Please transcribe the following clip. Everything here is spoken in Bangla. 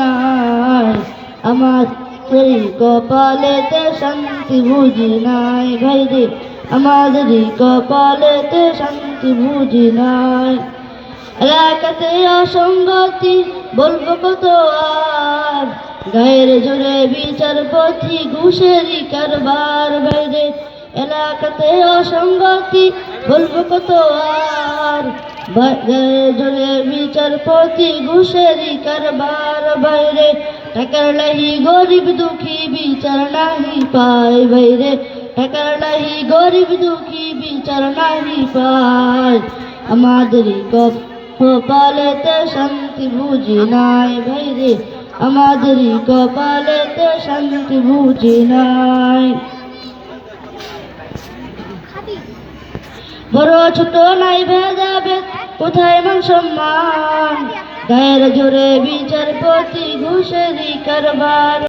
নাই আমার সেই কপালেতে শান্তি বুঝি নাই ভাই রে। আমাদেরই কপালেতে শান্তি বুঝি নাই। এলাকাতে অসঙ্গতি বলব কত আর? গায়ের জোরে বিচারপতি ঘুষেরই কারবার বাইরে এলাকাতে অসঙ্গতি বলব কত আর? জোরে বিচারপতি ঘুষেরই কারবার বাইরে। টাকার লাহি গরিব দুঃখী বিচার নাহি পায় বাইরে। টাকার লাহি গরিব দুঃখী বিচার নাহি পায়। আমাদেরই কপ- কপালেতে শান্তি বুঝি নাই ভাই রে আমাদেরই কপালেতে শান্তি বুঝি নাই। বড় ছোট নাই ভেদাবে কোথায় মান সম্মান? গায়ের জোরে বিচারপতি ঘুষেরি কারবার।